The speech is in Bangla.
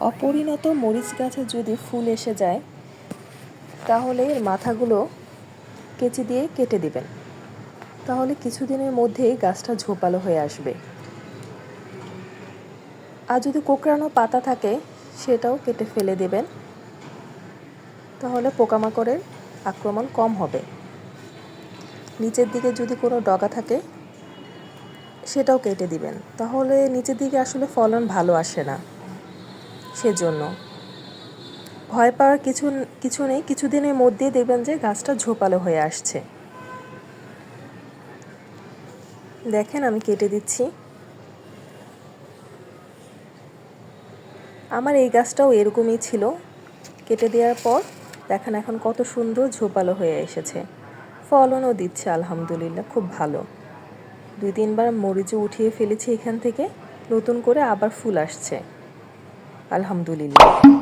অপরিণত মরিচ গাছে যদি ফুল এসে যায়, তাহলে এর মাথাগুলো কেচি দিয়ে কেটে দিবেন। তাহলে কিছুদিনের মধ্যেই গাছটা ঝোপালো হয়ে আসবে। আর যদি কোকড়ানো পাতা থাকে, সেটাও কেটে ফেলে দেবেন। তাহলে পোকামাকড়ের আক্রমণ কম হবে। নিচের দিকে যদি কোনো ডগা থাকে, সেটাও কেটে দিবেন। তাহলে নিচের দিকে আসলে ফলন ভালো আসে না। সেজন্য। ভয় পাওয়ার কিছু কিছু নেই, কিছুদিনের মধ্যেই দেখবেন যে গাছটা ঝোপালো হয়ে আসছে। দেখেন আমি কেটে দিচ্ছি। আমার এই গাছটাও এরকমই ছিল। কেটে দেওয়ার পর দেখেন এখন কত সুন্দর ঝোপালো হয়ে এসেছে। ফলনও দিচ্ছে, আলহামদুলিল্লাহ, খুব ভালো। দুই তিনবার মরিচও উঠিয়ে ফেলেছি এখান থেকে। নতুন করে আবার ফুল আসছে। আলহামদুলিল্লাহ